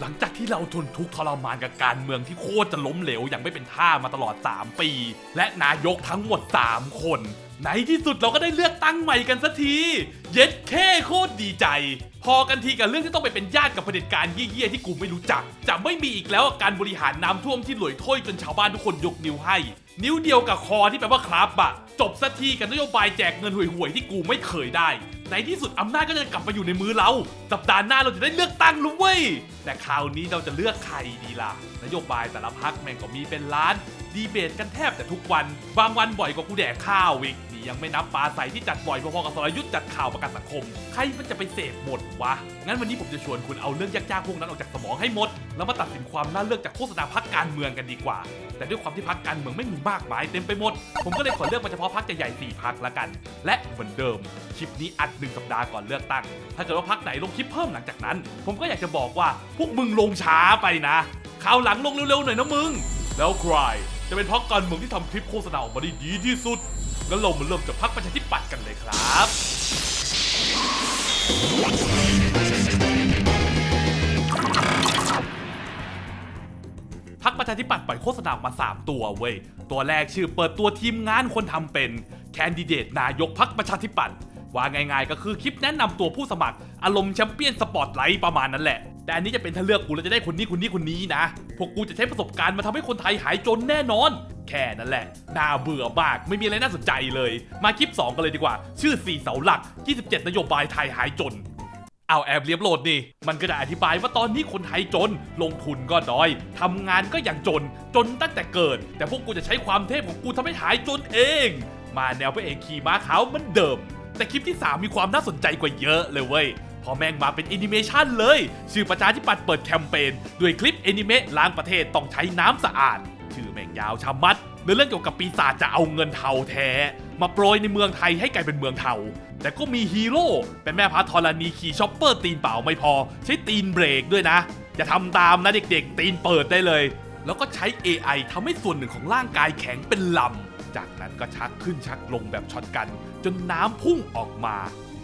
หลังจากที่เราทนทุกข์ทรมานกับการเมืองที่โคตรจะล้มเหลวอย่างไม่เป็นท่ามาตลอด 3 ปี และนายกทั้งหมด 3 คน ในที่สุดเราก็ได้เลือกตั้งใหม่กันสักที เย็ดแค่โคตรดีใจ พอกันทีกับเรื่องที่ต้องไปเป็นญาติกับเผด็จการเยี่ยๆที่กูไม่รู้จัก จะไม่มีอีกแล้วการบริหารน้ำท่วมที่หลวยถ้วยจนชาวบ้านทุกคนยกนิ้วให้ นิ้วเดียวกับคอที่แปลว่าครับอะจบสักทีกับนโยบายแจกเงินห่วยๆที่กูไม่เคยได้ ในที่สุดอำนาจก็จะกลับมาอยู่ในมือเรา สัปดาห์หน้าเราจะได้เลือกตั้งรู้เว้ย แต่คราวนี้เราจะเลือกใครดีล่ะ นโยบายแต่ละพักแม่งก็มีเป็นล้าน ดีเบตกันแทบแต่ทุกวัน บางวันบ่อยกว่ากูแดกข้าวอีก ยังไม่นับปลาใสที่จัดบ่อยพอๆกับสรยุทธ์จัดข่าวประกันสังคม ใครมันจะไปเสพหมดวะ งั้นวันนี้ผมจะชวนคุณเอาเรื่องยากๆพวกนั้นออกจากสมองให้หมด แล้วมาตัดสินความน่าเลือกจากโฆษณาพักการเมืองกันดีกว่า แต่ด้วยความที่พักการเมืองไม่มีมากมายเต็มไปหมด ผมก็เลยขอเลือกมาเฉพาะพักใหญ่ๆสี่พักละกัน และเหมือนเดิมคลิปนี้อัดหนึ่งสัปดาห์ก่อนเลือกตั้ง ถ้าเกิดว่าพักไหนลงคลิปเพิ่มหลังจากนั้น ผมก็อยากจะบอกว่าพวกมึงลงช้าไปนะคราวหลังลงเร็วๆหน่อยนะมึง แล้วใครจะเป็นพักการเมืองที่ทำคลิปโฆษณาออกมาได้ดีที่สุด งั้นเรามาเริ่มจับพักประชาธิปัตย์กันเลยครับพักประชาธิปัตย์ปล่อยโฆษณาออกมา 3 ตัวเว้ย ตัวแรกชื่อเปิดตัวทีมงานคนทำเป็น แคนดิเดตนายกพักประชาธิปัตย์ ว่าง่ายๆ ก็คือคลิปแนะนำตัวผู้สมัคร อารมณ์แชมเปี้ยนสปอตไลท์ประมาณนั้นแหละ แต่อันนี้จะเป็นถ้าเลือกกูแล้วจะได้คนนี้คนนี้คนนี้นะ พวกกูจะใช้ประสบการณ์มาทำให้คนไทยหายจนแน่นอน แค่นั้นแหละ น่าเบื่อมาก ไม่มีอะไรน่าสนใจเลย มาคลิป 2 กันเลยดีกว่า ชื่อ 4 เสาหลัก 27 นโยบายไทยหายจนเอาแอบเลียบโหลดนี่ มันก็จะอธิบายว่าตอนนี้คนไทยจน ลงทุนก็น้อยทำงานก็อย่างจน จนตั้งแต่เกิด แต่พวกกูจะใช้ความเทพของกูทำให้หายจนเอง มาแนวพระเอกขี่ม้าขาวมันเดิม แต่คลิปที่ 3 มีความน่าสนใจกว่าเยอะเลยเว้ยพอแม่งมาเป็นแอนิเมชันเลย ชื่อประชาธิปัตย์เปิดแคมเปญด้วยคลิปแอนิเมะล้างประเทศต้องใช้น้ำสะอาด ชื่อแม่งยาวชะมัดเรื่องเกี่ยวกับปีศาจจะเอาเงินเทาแท้ มาโปรยในเมืองไทยให้กลายเป็นเมืองเทา แต่ก็มีฮีโร่เป็นแม่พระธรณีขี่ช็อปเปอร์ตีนเปล่าไม่พอ ใช้ตีนเบรกด้วยนะอย่าทำตามนะเด็กๆ ตีนเปิดได้เลย แล้วก็ใช้ AI ทำให้ส่วนหนึ่งของร่างกายแข็งเป็นลำ จากนั้นก็ชักขึ้นชักลงแบบช็อตกัน จนน้ำพุ่งออกมา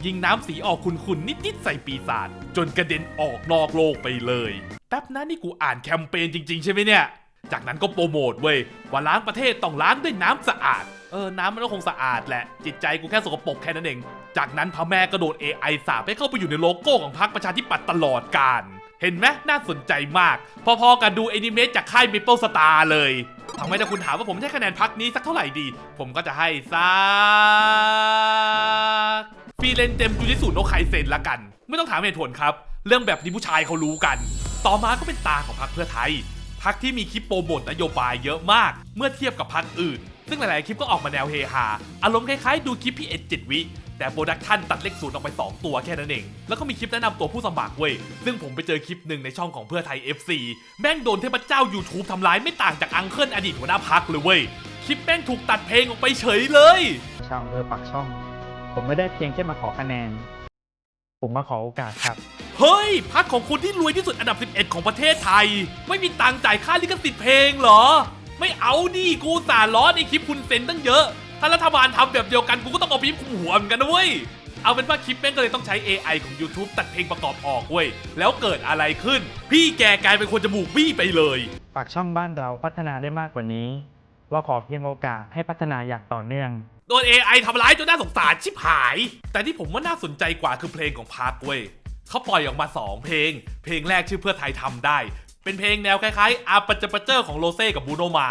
ยิงน้ำสีออกขุ่นๆนิดๆใส่ปีศาจจนกระเด็นออกนอกโลกไปเลยแป๊บนะนี่กูอ่านแคมเปญจริง ๆ ใช่ไหมเนี่ย จากนั้นก็โปรโมทเว้ยว่าล้างประเทศต้องล้างด้วยน้ำสะอาดเออ น้ำมันก็คงสะอาดแหละ จิตใจกูแค่สกปรกแค่นั้นเอง จากนั้นพระแม่ก็โดน AI สาบให้เข้าไปอยู่ในโลโก้ของพรรคประชาธิปัตย์ตลอดกาล เห็นไหมน่าสนใจมาก พอๆกับดูแอนิเมะจากค่าย Maple Star เลย ทำไมถ้าคุณถามว่าผมจะให้คะแนนพักนี้สักเท่าไหร่ดี ผมก็จะให้สักฟรีเลนเต็มจูจิสุโนไคเซนละกัน ไม่ต้องถามเหตุผลครับ เรื่องแบบนี้ผู้ชายเขารู้กัน ต่อมาก็เป็นตาของพรรคเพื่อไทยพักที่มีคลิปโปรโมทนโยบายเยอะมาก เมื่อเทียบกับพักอื่น ซึ่งหลาย ๆ คลิปก็ออกมาแนวเฮฮาอารมณ์คล้าย ๆ ดูคลิปพี่เอ็ดเจ็ดวิ แต่โปรดักชันตัดเลขศูนย์ออกไป 2 ตัวแค่นั้นเอง แล้วก็มีคลิปแนะนำตัวผู้สมัครเว้ย ซึ่งผมไปเจอคลิปหนึ่งในช่องของเพื่อไทย FC แม่งโดนเทพเจ้า YouTube ทำร้ายไม่ต่างจากอังเคิลอดีตหัวหน้าพักเลยเว้ย คลิปแม่งถูกตัดเพลงออกไปเฉยเลย ช่าวอำเภอปากช่อง ผมไม่ได้เพียงแค่มาขอคะแนน ผมมาขอโอกาสครับ เฮ้ยพักของคนที่รวยที่สุดอันดับ 11 ของประเทศไทย ไม่มีตังค์จ่ายค่าลิขสิทธิ์เพลงเหรอ ไม่เอาดิกูสาล้อในคลิปคุณเซ็นตั้งเยอะ ถ้ารัฐบาลทำแบบเดียวกันกูก็ต้องเอาปี๊บคุมหัวเหมือนกันนะเว้ย เอาเป็นว่าคลิปแม่งก็เลยต้องใช้ AI ของ YouTube ตัดเพลงประกอบออกเว้ย แล้วเกิดอะไรขึ้น พี่แกกลายเป็นคนจมูกบี้ไปเลย ปากช่องบ้านเราพัฒนาได้มากกว่านี้ เราขอเพียงโอกาสให้พัฒนาอย่างต่อเนื่องโดน AI ทำร้ายจนน่าสงสารชิบหาย แต่ที่ผมว่าน่าสนใจกว่าคือเพลงของพาร์คเว้ยเขาปล่อยออกมา 2 เพลง เพลงแรกชื่อเพื่อไทยทำได้ เป็นเพลงแนวคล้ายๆอาปัจจปเจอร์ของโรเซ่กับบูโนมา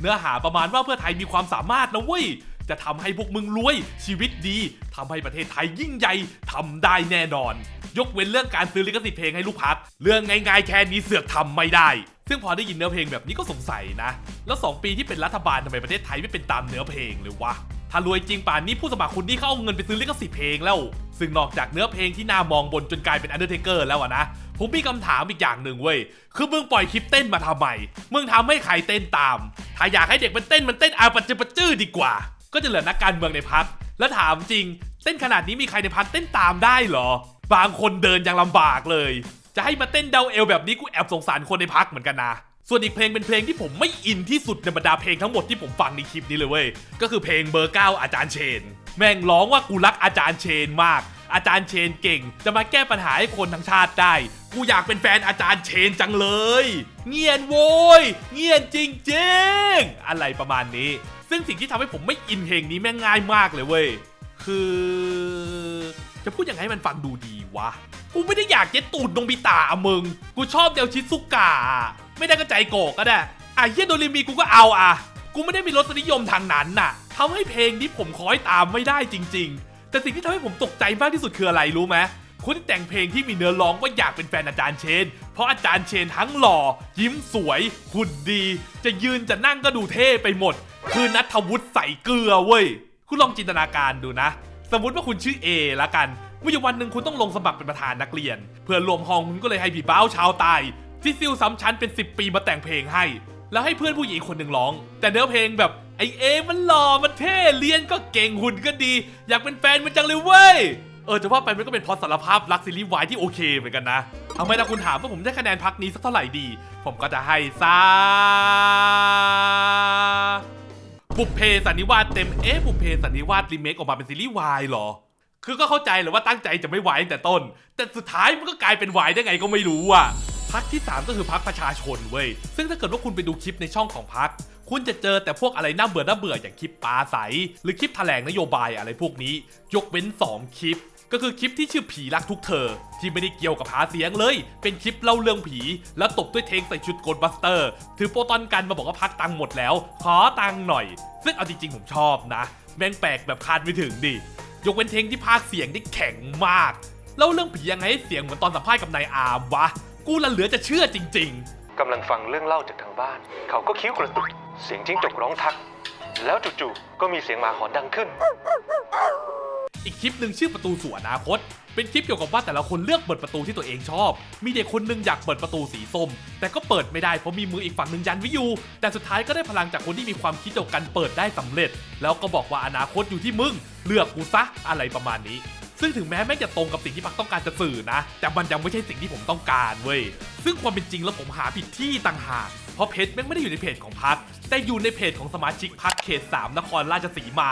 เนื้อหาประมาณว่าเพื่อไทยมีความสามารถนะเว้ย จะทำให้พวกมึงรวย ชีวิตดีทำให้ประเทศไทยยิ่งใหญ่ทำได้แน่นอน ยกเว้นเรื่องการซื้อลิขสิทธิ์เพลงให้ลูกพัก เรื่องง่ายๆแค่นี้เสือกทำไม่ได้ ซึ่งพอได้ยินเนื้อเพลงแบบนี้ก็สงสัยนะ แล้ว 2 ปีที่เป็นรัฐบาลทำไมประเทศไทยไม่เป็นตามเนื้อเพลงเลยวะ ถ้ารวยจริงป่านนี้ผู้สมัครคนนี้เขาเอาเงินไปซื้อลิขสิทธิ์เพลงแล้ว ซึ่งนอกจากเนื้อเพลงที่น่ามองบนจนกลายเป็นอันเดอร์เทเกอร์แล้วอะนะ ผมมีคำถามอีกอย่างหนึ่งเว้ย คือมึงปล่อยคลิปเต้นมาทำไม มึงทำให้ใครเต้นตาม ถ้าอยากให้เด็กมันเต้นมันเต้นอาปัจจปจื้อดีกว่า ก็จะเหลือนักการเมืองในพัก แล้วถามจริง เต้นขนาดนี้มีใครในพักเต้นตามได้เหรอ บางคนเดินยังลำบากเลย จะให้มาเต้นเดาเอวแบบนี้กูแอบสงสารคนในพักเหมือนกันนะ ส่วนอีกเพลงเป็นเพลงที่ผมไม่อินที่สุดในบรรดาเพลงทั้งหมดที่ผมฟังในคลิปนี้เลยเว้ย ก็คือเพลงเบอร์เก้าอาจารย์เชน แม่งร้องว่ากูรักอาจารย์เชนมาก อาจารย์เชนเก่ง จะมาแก้ปัญหาให้คนทั้งชาติได้ กูอยากเป็นแฟนอาจารย์เชนจังเลย เงียนโว้ย เงียนจริงๆ อะไรประมาณนี้ ซึ่งสิ่งที่ทำให้ผมไม่อินเพลงนี้แม่งง่ายมากเลยเว้ย คือ จะพูดยังไงให้มันฟังดูดีวะ กูไม่ได้อยากเย็ดตูดนงบิตาอะมึง กูชอบเดลชิซุกะ ไม่ได้ก็ใจโกกก็ได้อะเฮียโดเรมีกูก็เอาอะ กูไม่ได้มีรสนิยมทางนั้นน่ะทำให้เพลงนี้ผมคอยตามไม่ได้จริง ๆ แต่สิ่งที่ทำให้ผมตกใจมากที่สุดคืออะไรรู้ไหมคนที่แต่งเพลงที่มีเนื้อร้องว่าอยากเป็นแฟนอาจารย์เชน เพราะอาจารย์เชนทั้งหล่อ ยิ้มสวยหุ่นดี จะยืนจะนั่งก็ดูเท่ไปหมด คือนัทวุฒิใส่เกลือเว้ย คุณลองจินตนาการดูนะ สมมติว่าคุณชื่อ A ละกันว่อวันหนึ่งคุณต้องลงสมัครเป็นประธานนักเรียน เพื่อรวมห้องคุณก็เลยให้พี่บ้าวชาวใตาย ที่ซิลซ้ำชั้นเป็น 10 ปีมาแต่งเพลงให้ แล้วให้เพื่อนผู้หญิงคนหนึ่งร้อง แต่เนื้อเพลงแบบไอเอมันหล่อมันเท่เรียนก็เก่งหุ่นก็ดี อยากเป็นแฟนมันจังเลยเว้ยเออจะว่าไปมันก็เป็นพอสารภาพรักซีรีส์วายที่โอเคเหมือนกันนะเอาไหมถ้าคุณถามว่าผมได้คะแนนพักนี้สักเท่าไหร่ดี ผมก็จะให้ซาบุพเพสันนิวาสเต็มเอ๊ะบุพเพสันนิวาสรีเมคออกมาเป็นซีรีส์วายหรอ คือก็เข้าใจแหละว่าตั้งใจจะไม่วายตั้งแต่ต้น แต่สุดท้ายมันก็กลายเป็นวายได้ไงก็ไม่รู้อะ พักที่ 3 ก็คือพักประชาชนเว้ย ซึ่งถ้าเกิดว่าคุณไปดูคลิปในช่องของพัก คุณจะเจอแต่พวกอะไรน่าเบื่อน่าเบื่ออย่างคลิปปลาใส หรือคลิปแถลงนโยบายอะไรพวกนี้ ยกเว้น 2 คลิป ก็คือคลิปที่ชื่อผีรักทุกเธอ ที่ไม่ได้เกี่ยวกับหาเสียงเลย เป็นคลิปเล่าเรื่องผี แล้วตบด้วยเทงใส่ชุดโกลบัสเตอร์ ถือโปรตอนกันมาบอกว่าพักตังค์หมดแล้ว ขอตังค์หน่อย ซึ่งเอาจริงๆผมชอบนะ แม่งแปลกแบบคาดไม่ถึงดิ ยกเว้นเทงที่พากเสียงได้แข็งมากเล่าเรื่องผียังไงให้เสียงเหมือนตอนสัมภาษณ์กับนายอาร์มวะ กูละเหลือจะเชื่อจริงๆกำลังฟังเรื่องเล่าจากทางบ้าน เขาก็คิ้วกระตุก เสียงจิ้งจกร้องทัก แล้วจู่ๆก็มีเสียงหมาหอนดังขึ้นอีกคลิปหนึ่งชื่อประตูสู่อนาคต เป็นคลิปเกี่ยวกับว่าแต่ละคนเลือกเปิดประตูที่ตัวเองชอบ มีเด็กคนหนึงอยากเปิดประตูสีส้ม แต่ก็เปิดไม่ได้เพราะมีมืออีกฝั่งหนึ่งยันไว้อยู่ แต่สุดท้ายก็ได้พลังจากคนที่มีความคิดเดียวกันเปิดได้สำเร็จ แล้วก็บอกว่าอนาคตอยู่ที่มึง เลือกกูซะอะไรประมาณนี้ ซึ่งถึงแม้แม่งจะตรงกับสิ่งที่พักต้องการจะสื่อนะ แต่มันยังไม่ใช่สิ่งที่ผมต้องการเว้ย ซึ่งความเป็นจริงแล้วผมหาผิดที่ต่างหาก เพราะเพจแม่งไม่ได้อยู่ในเพจของพักแต่อยู่ในเพจของสมาชิกพักเขต 3 นครราชสีมา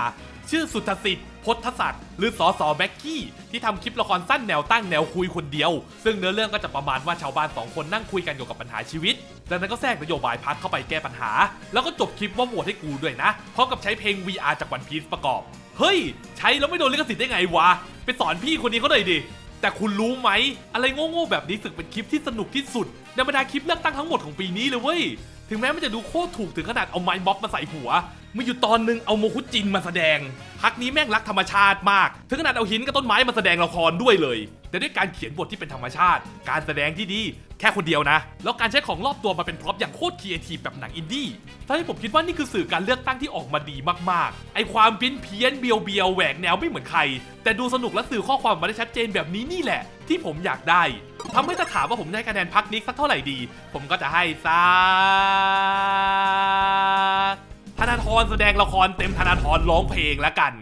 ชื่อสุทธสิทธิ์พศศักดิ์หรือสอสอแบ็กกี้ ที่ทำคลิปละครสั้นแนวตั้งแนวคุยคนเดียว ซึ่งเนื้อเรื่องก็จะประมาณว่าชาวบ้านสองคนนั่งคุยกันเกี่ยวกับปัญหาชีวิตจากนั้นก็แทรกนโยบายพักเข้าไปแก้ปัญหา แล้วก็จบคลิปว่าโหวตให้กูด้วยนะพร้อมกับใช้เพลง VR จากวันพีซประกอบ เฮ้ย ใช้แล้วไม่โดนลิขสิทธิ์ได้ไงวะ ไปสอนพี่คนนี้เขาหน่อยดิ แต่คุณรู้ไหม อะไรโง่ๆแบบนี้สึกเป็นคลิปที่สนุกที่สุด ในบรรดาคลิปเลือกตั้งทั้งหมดของปีนี้เลยเว้ย ถึงแม้มันจะดูโคตรถูกถึงขนาดเอาไม้ม็อบมาใส่หัว มีอยู่ตอนหนึงเอาโมคุจินมาแสดงพักนี้แม่งรักธรรมชาติมาก ถึงขนาดเอาหินกับต้นไม้มาแสดงละครด้วยเลย แต่ด้วยการเขียนบทที่เป็นธรรมชาติ การแสดงที่ดี แค่คนเดียวนะ แล้วการใช้ของรอบตัวมาเป็นพร็อพอย่างโคตรครีเอทีฟแบบหนังอินดี้ทำให้ผมคิดว่านี่คือสื่อการเลือกตั้งที่ออกมาดีมากๆ ไอความเพี้ยนเพี้ยนเบียวเบียวแหวกแนวไม่เหมือนใคร แต่ดูสนุกและสื่อข้อความมาได้ชัดเจนแบบนี้นี่แหละ ที่ผมอยากได้ทำให้ถ้าถามว่าผมได้คะแนนพักนี้สักเท่าไหร่ดี ผมก็จะให้สัก ธนาธรแสดงละครเต็มธนาธรร้องเพลงแล้วกัน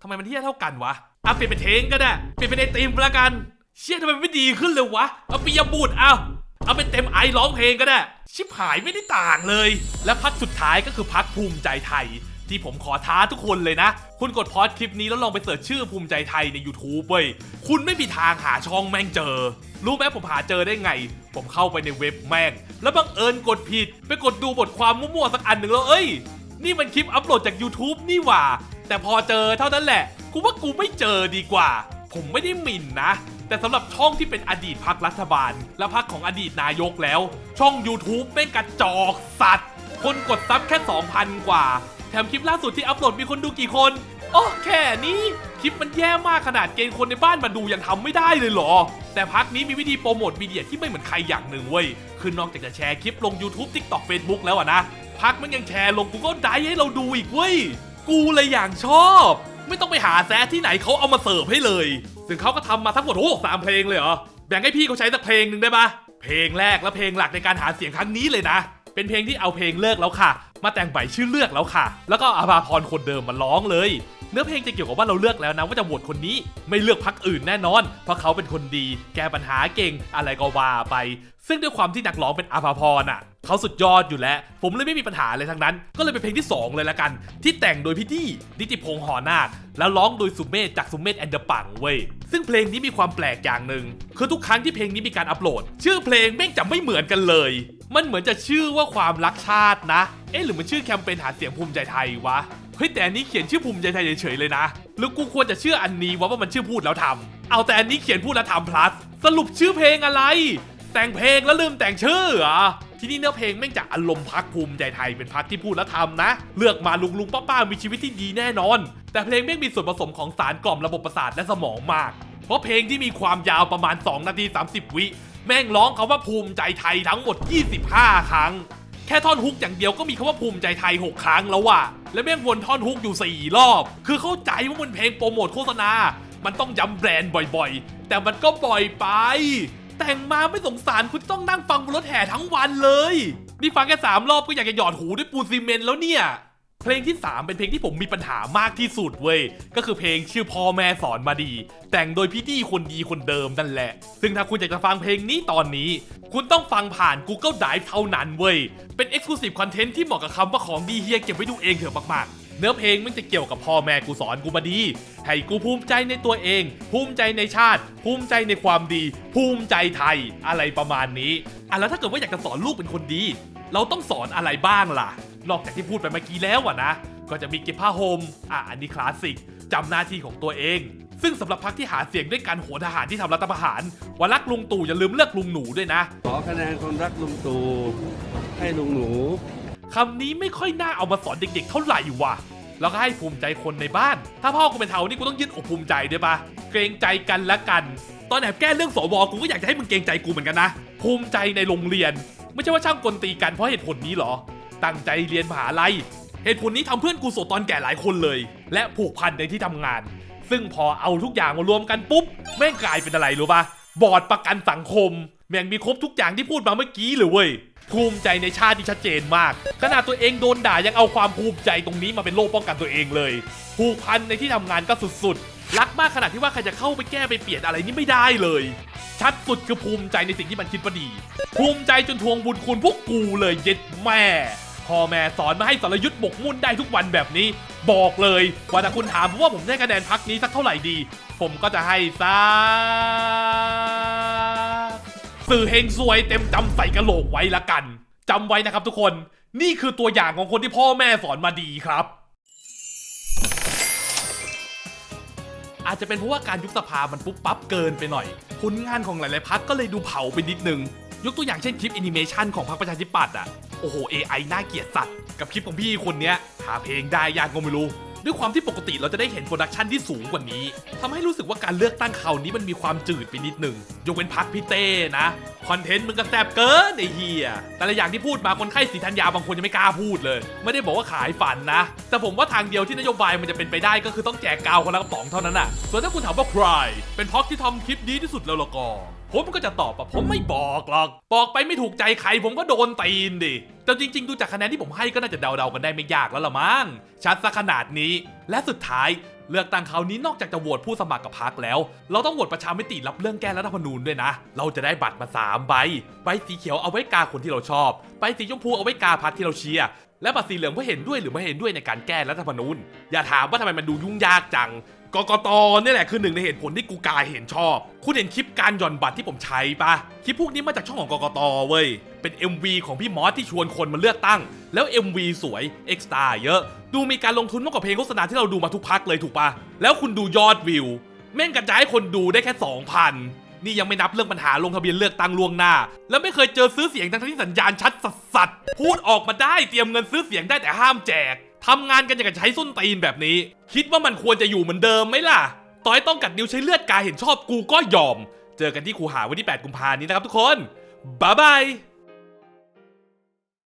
ทำไมมันเที่ยเท่ากันวะอะเปลี่ยนเป็นเทงก็ได้ เปลี่ยนเป็นไอติมแล้วกัน เชี่ยทำไมไม่ดีขึ้นเลยวะ เอาปิยบุตรเอาเอาเป็นเต็มไอร้องเพลงก็ได้ ชิบหายไม่ได้ต่างเลย และพักสุดท้ายก็คือพักภูมิใจไทย ที่ผมขอท้าทุกคนเลยนะ คุณกดพอดคลิปนี้แล้วลองไปเสิร์ชชื่อภูมิใจไทยใน YouTube เว้ย คุณไม่มีทางหาช่องแม่งเจอ รู้ไหมผมหาเจอได้ไง ผมเข้าไปในเว็บแม่ง แล้วบังเอิญกดผิด ไปกดดูบทความมั่วๆสักอันหนึ่งแล้วเอ้ย นี่มันคลิปอัปโหลดจาก YouTube นี่หว่า แต่พอเจอเท่านั้นแหละ กูว่ากูไม่เจอดีกว่า ผมไม่ได้หมิ่นนะ แต่สำหรับช่องที่เป็นอดีตพักรัฐบาล และพักของอดีตนายกแล้ว ช่อง YouTube แม่งกระจอกสัตว์ คนกดซับแค่ 2,000 กว่า แถมคลิปล่าสุดที่อัปโหลดมีคนดูกี่คนโอ้แค่นี้ คลิปมันแย่มากขนาดเกณฑ์คนในบ้านมาดูยังทำไม่ได้เลยเหรอ แต่พักนี้มีวิธีโปรโมทมีเดียที่ไม่เหมือนใครอย่างหนึ่งเว้ย คือนอกจากจะแชร์คลิปลง YouTube TikTok Facebook แล้วอะนะ พักมันยังแชร์ลง Google Drive ให้เราดูอีกเว้ย กูเลยอย่างชอบ ไม่ต้องไปหาแซะที่ไหนเขาเอามาเสิร์ฟให้เลย ซึ่งเขาก็ทำมาทั้งหมดโอ้สามเพลงเลยเหรอ แบ่งให้พี่เขาใช้สักเพลงหนึ่งได้ปะเพลงแรกและเพลงหลักในการหาเสียงครั้งนี้เลยนะ เป็นเพลงที่เอาเพลงเลิกแล้วค่ะ มาแต่งใหม่ชื่อเลือกแล้วค่ะ แล้วก็อาภาพรคนเดิมมาร้องเลย เนื้อเพลงจะเกี่ยวกับว่าเราเลือกแล้วนะว่าจะโหวตคนนี้ ไม่เลือกพักอื่นแน่นอน เพราะเขาเป็นคนดี แก้ปัญหาเก่งอะไรก็ว่าไป ซึ่งด้วยความที่นักร้องเป็นอาภาพรอะเขาสุดยอดอยู่แล้ว ผมเลยไม่มีปัญหาเลยทั้งนั้น ก็เลยเป็นเพลงที่ 2 เลยละกัน ที่แต่งโดยพี่ดี้นิติพงษ์หอนาค แล้วร้องโดยสุมเมธจากสุมเมธแอนเดอร์ปังเว้ย ซึ่งเพลงนี้มีความแปลกอย่างหนึ่งคือทุกครั้งที่เพลงนี้มีการอัปโหลด ชื่อเพลงแม่งจะไม่เหมือนกันเลย มันเหมือนจะชื่อว่าความรักชาตินะ เอ๊ะหรือมันชื่อแคมเปญหาเสียงภูมิใจไทยวะ เฮ้ยแต่อันนี้เขียนชื่อภูมิใจไทยเฉยๆเลยนะ หรือกูควรจะเชื่ออันนี้วะว่ามันชื่อพูดแล้วทำเอาแต่อันนี้เขียนพูดแล้วทำ plus สรุปชื่อเพลงอะไร แต่งเพลงแล้วลืมแต่งชื่อเหรอทีนี้เนื้อเพลงแม่งจากอารมณ์พักภูมิใจไทยเป็นพักที่พูดแล้วทำนะ เลือกมาลุงลุงป้าป้ามีชีวิตที่ดีแน่นอน แต่เพลงแม่งมีส่วนผสมของสารกล่อมระบบประสาทและสมองมาก เพราะเพลงที่มีความยาวประมาณ 2 นาที 30 วิ แม่งร้องคาว่าภูมิใจไทยทั้งหมด 25 ครั้ง แค่ท่อนฮุกอย่างเดียวก็มีคำว่าภูมิใจไทย 6 ครั้งแล้วว่ะและแม่งวนท่อนฮุกอยู่ 4 รอบ คือเข้าใจว่ามันเพลงโปรโมทโฆษณา มันต้องย้ำแบรนด์บ่อยๆ แต่มันก็บ่อยไป แต่งมาไม่สงสารคุณต้องนั่งฟังบนรถแห่ทั้งวันเลย นี่ฟังแค่สามรอบก็อยากจะหยอดหูด้วยปูนซีเมนต์แล้วเนี่ย เพลงที่ 3 เป็นเพลงที่ผมมีปัญหามากที่สุดเว้ย ก็คือเพลงชื่อพ่อแม่สอนมาดี แต่งโดยพี่ดีคนดีคนเดิมนั่นแหละ ซึ่งถ้าคุณอยากจะฟังเพลงนี้ตอนนี้ คุณต้องฟังผ่าน Google Drive เท่านั้นเว้ย เป็น Exclusive Content ที่เหมาะกับคำว่าของดีเฮียเก็บไว้ดูเองเถอะมากๆ เนื้อเพลงมันจะเกี่ยวกับพ่อแม่กูสอนกูมาดี ให้กูภูมิใจในตัวเอง ภูมิใจในชาติ ภูมิใจในความดี ภูมิใจไทยอะไรประมาณนี้อะแล้วถ้าเกิดว่าอยากจะสอนลูกเป็นคนดี เราต้องสอนอะไรบ้างล่ะ นอกจากที่พูดไปเมื่อกี้แล้วอะนะ ก็จะมีเก็บผ้าห่มอะอันนี้คลาสสิกจำหน้าที่ของตัวเองซึ่งสำหรับพรรคที่หาเสียงด้วยการโหนทหารที่ทำรัฐประหารวันรักลุงตู่อย่าลืมเลือกลุงหนูด้วยนะ ขอคะแนนคนรักลุงตู่ให้ลุงหนูคำนี้ไม่ค่อยน่าเอามาสอนเด็กๆเท่าไหร่ว่ะ แล้วก็ให้ภูมิใจคนในบ้าน ถ้าพ่อกูเป็นเทานี่กูต้องยึดอกภูมิใจด้วยปะเกรงใจกันละกัน ตอนแอบแก้เรื่องสวกูก็อยากจะให้มึงเกรงใจกูเหมือนกันนะ ภูมิใจในโรงเรียน ไม่ใช่ว่าช่างกลตีกันเพราะเหตุผลนี้หรอ ตั้งใจเรียนมหาลัย เหตุผลนี้ทำเพื่อนกูโสดตอนแก่หลายคนเลย และผูกพันในที่ทำงาน ซึ่งพอเอาทุกอย่างมารวมกันปุ๊บแม่งกลายเป็นอะไรรู้ปะบอร์ดประกันสังคม แม่งมีครบทุกอย่างที่พูดมาเมื่อกี้เลยเว้ยภูมิใจในชาติที่ชัดเจนมาก ขนาดตัวเองโดนด่ายังเอาความภูมิใจตรงนี้มาเป็นโล่ป้องกันตัวเองเลยผูกพันในที่ทำงานก็สุดๆ รักมากขนาดที่ว่าใครจะเข้าไปแก้ไปเปลี่ยนอะไรนี่ไม่ได้เลย ชัดสุดคือภูมิใจในสิ่งที่มันคิดว่าดี ภูมิใจจนทวงบุญคุณพวกกูเลยเย็ดแม่พ่อแม่สอนมาให้สรยุทธ์บกมุ่นได้ทุกวันแบบนี้ บอกเลยว่าถ้าคุณถามผมว่าผมได้คะแนนพักนี้สักเท่าไหร่ดี ผมก็จะให้ซัก สื่อเฮงซวยเต็มจำใส่กระโหลกไว้ละกันจำไว้นะครับทุกคน นี่คือตัวอย่างของคนที่พ่อแม่สอนมาดีครับ อาจจะเป็นเพราะว่าการยุบสภามันปุ๊บปั๊บเกินไปหน่อย ผลงานของหลายๆพักก็เลยดูเผาไปนิดนึง ยกตัวอย่างเช่นคลิปแอนิเมชันของพรรคประชาธิปัตย์อะ โอ้โห AI น่าเกลียดสัตว์ กับคลิปของพี่คนเนี้ยหาเพลงได้ยากก็ไม่รู้ ด้วยความที่ปกติเราจะได้เห็นโปรดักชันที่สูงกว่านี้ทำให้รู้สึกว่าการเลือกตั้งคราวนี้มันมีความจืดไปนิดนึงยกเว้นพักพี่เต้นะคอนเทนต์มึงก็แซบเกินไอ้เฮียแต่ละอย่างที่พูดมาคนไข้สีธัญญาบางคนยังไม่กล้าพูดเลย ไม่ได้บอกว่าขายฝันนะ แต่ผมว่าทางเดียวที่นโยบายมันจะเป็นไปได้ก็คือต้องแจกกาวคนละกระป๋องเท่านั้นอะส่วนถ้าคุณถามว่าใครเป็นพ็อกที่ทำคลิปดีที่สุดแล้วละก็ ผมก็จะตอบว่าผมไม่บอกหรอก บอกไปไม่ถูกใจใครผมก็โดนตีนดิ แต่จริงๆ ดูจากคะแนนที่ผมให้ก็น่าจะเดาๆกันได้ไม่ยากแล้วละมั้ง ชัดซะขนาดนี้ และสุดท้ายเลือกตั้งคราวนี้นอกจากจะโหวตผู้สมัครกับพรรคแล้ว เราต้องโหวตประชามติรับเรื่องแก้รัฐธรรมนูญด้วยนะ เราจะได้บัตรมา 3 ใบ ใบสีเขียวเอาไว้กาคนที่เราชอบ ใบสีชมพูเอาไว้กาพรรคที่เราเชียร์ และบัตรสีเหลืองเพื่อเห็นด้วยหรือไม่เห็นด้วยในการแก้รัฐธรรมนูญ อย่าถามว่าทำไมมันดูยุ่งยากจัง กกตเนี่ยแหละคือหนึ่งในเหตุผลที่กูกายเห็นชอบ คุณเห็นคลิปการหย่อนบัตรที่ผมใช้ปะคลิปพวกนี้มาจากช่องของกกตเว้ย เป็น MV ของพี่มอสที่ชวนคนมาเลือกตั้ง แล้ว MV สวยเอ็กซ์ตาเยอะ ดูมีการลงทุนมากกว่าเพลงโฆษณาที่เราดูมาทุกพักเลยถูกปะแล้วคุณดูยอดวิว แม่งกระจายให้คนดูได้แค่ 2,000 นี่ยังไม่นับเรื่องปัญหาลงทะเบียนเลือกตั้งล่วงหน้า แล้วไม่เคยเจอซื้อเสียงทั้งที่สัญญาณชัดสัสสัสๆพูดออกมาได้เตรียมเงินซื้อเสียงได้แต่ห้ามแจก ทำงานกันอย่างกับใช้ส้นตีนแบบนี้ คิดว่ามันควรจะอยู่เหมือนเดิมไหมล่ะ ต่อยต้องกัดนิ้วใช้เลือดกายเห็นชอบกูก็ยอม เจอกันที่คูหาวันที่ 8 กุมภาพันธ์นี้นะครับทุกคนบ๊ายบาย